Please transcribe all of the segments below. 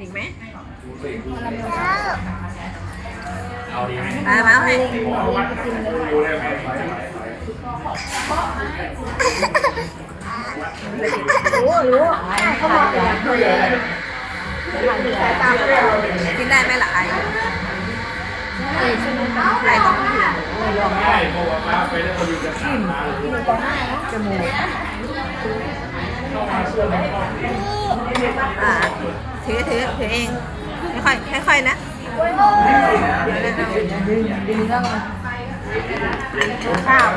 อีกไหมเอาดีไหมมามาให้ดูได้ไหมรู้รู้เขาบอกอย่างสายตากินได้ไหมล่ะไอไอต้องกินง่ายเพราะว่ามาไปแล้วพอดีจะสามมาเลยจมูก อ่าถือถือถือเองค่อยๆค่อยนะดึงแล้วข้าว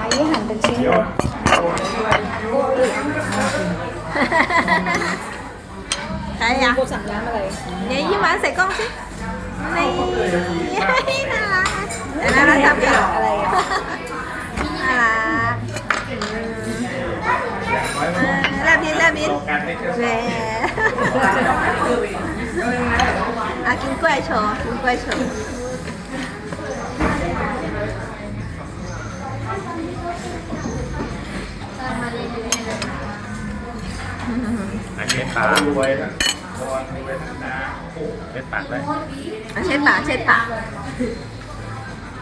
อันนี้หั่นเป็นชิ้นใครอะกูสั่งน้ำอะไรเนี่ยยิ้มหวานใส่กล้องสินี่น่ารักแต่น่ารักทำอย่างอะไร อย่างน้อยเออแลบบินแลบบินต่อกันไม่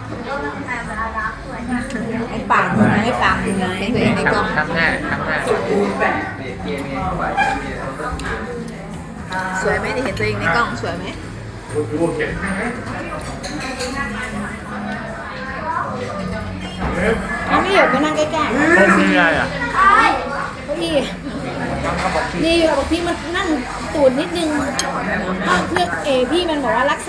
ใช่แหมอะกินกล้วยโชว์กินกล้วยโชว์อันนี้ปากรวยนะรวยรวยนะเช็ดปากเลยอะเช็ดปากเช็ดปากไอ้ปากมึงไอ้ปากมึงเห็นตัวเองในกล้องทำหน้าทำหน้าสวยไหมได้เห็นตัวเองในกล้องสวยไหมเก็บมันไม่หยดมานั่งใกล้ๆต้นนี้อะไรอะเก้าอี้นี่บอกพี่มันนั่งตูดนิดนึงเพื่อเอพี่มันบอกว่ารักษา